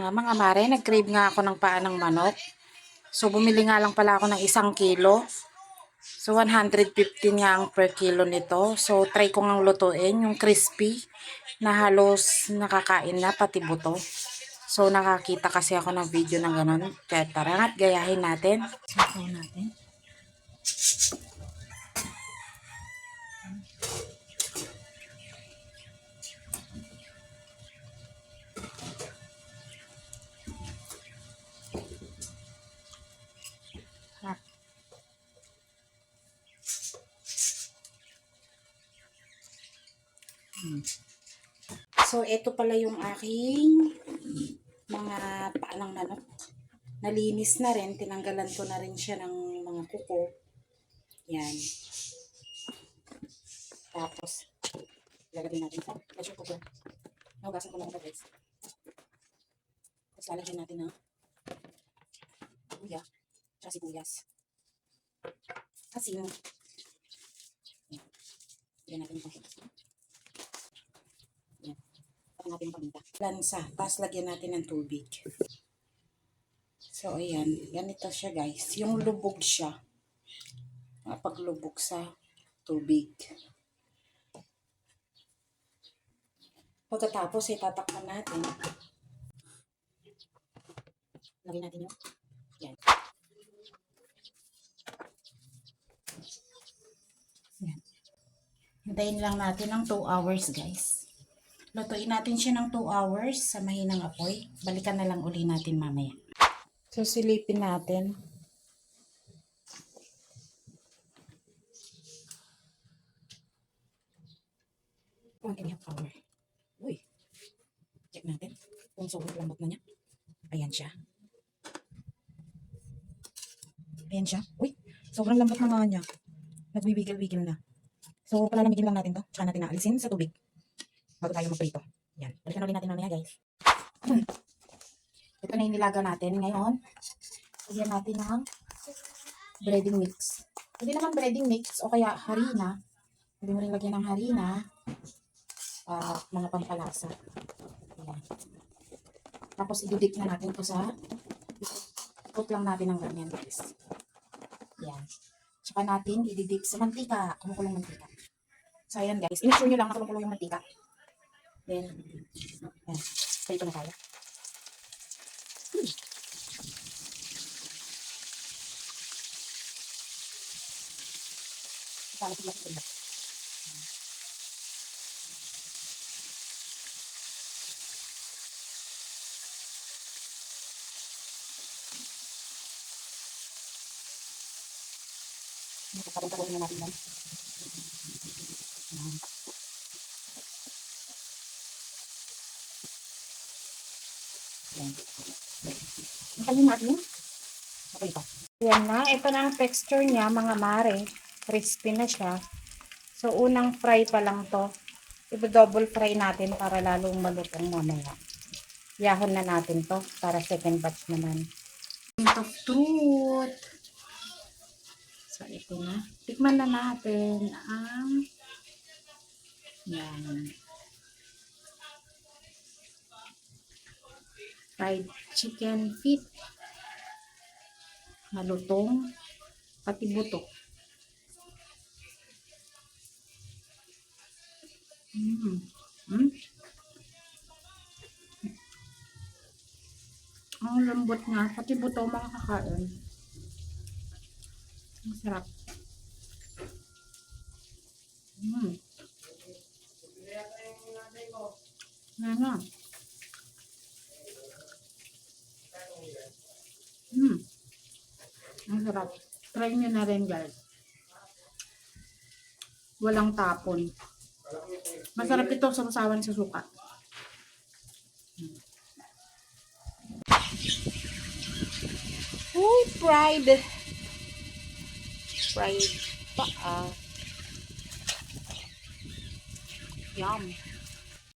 Nga, mga mare, nag-crave nga ako ng paa ng manok. So, bumili nga lang pala ako ng isang kilo. So, 115 nga ang per kilo nito. So, try ko nga lutuin yung crispy na halos nakakain na pati buto. So, nakakita kasi ako ng video ng ganun. Kaya tara nga't gayahin natin. Sasaw natin. So, ito pala yung aking mga paalang manok. Nalinis na rin. Tinanggalan ko na rin siya ng mga kuko. Yan. Tapos, lalagyan natin sa pressure cooker. Nahugasan ko lang ito guys. Tapos lalagyan natin ng luya. Tsaka sibuyas. Asin. Yan. Lagyan natin ito. Natin paminta. Lansa. Tapos lagyan natin ng tubig. So, ayan. Ganito siya, guys. Yung lubog siya. Paglubog sa tubig. Pagkatapos, itatakpan natin. Lagyan natin yung yan. Yan. Hintayin lang natin ng 2 hours, guys. Lutuin natin siya ng 2 hours sa mahinang apoy. Balikan na lang uli natin mamaya. So, silipin natin. One and a. Uy. Check natin kung sobrang lambot na niya. Ayan siya. Ayan siya. Uy, sobrang lambot na nga niya. Nagbibigil-bigil na. So, palalamigin lang natin to. Tsaka natin naalisin sa tubig. Bago tayo magprito. Yan. Balikan ulit natin mamaya, guys. Ito na yung nilaga natin. Ngayon, lagyan natin ng breading mix. Hindi naman breading mix o kaya harina. Pwede mo rin lagyan ng harina. ah, mga pampalasa. Ayan. Tapos, idudip na natin ito sa Ikot lang natin ng ganyan, guys. Yan. Tsaka natin ididip sa mantika. Kumukulong mantika. So, ayan guys. I-make nyo lang na kumukulong yung mantika. Then, yan. Prito na tayo. Hmm. Sila sa Pagkaroon na natin yan. Yan. Yan. Ang natin. Ako ito. Yan na. Ito na ang texture niya, mga mare. Crispy na siya. So, unang fry pa lang to. I-double fry natin para lalong malutong mamaya. Yahon na natin to para second batch naman. Ito truth. So, ito na. Tikman na natin ang yan. Fried chicken feet. Malutong. Pati buto. Mm. Mm. Ang lambot niya. Pati buto makakakain. Ang sarap. Mm. Ano? Mm. Ang sarap. Try nyo na rin guys. Walang tapon. Masarap ito sa masawan sa suka. Uy, fried. Fried paa. Yum.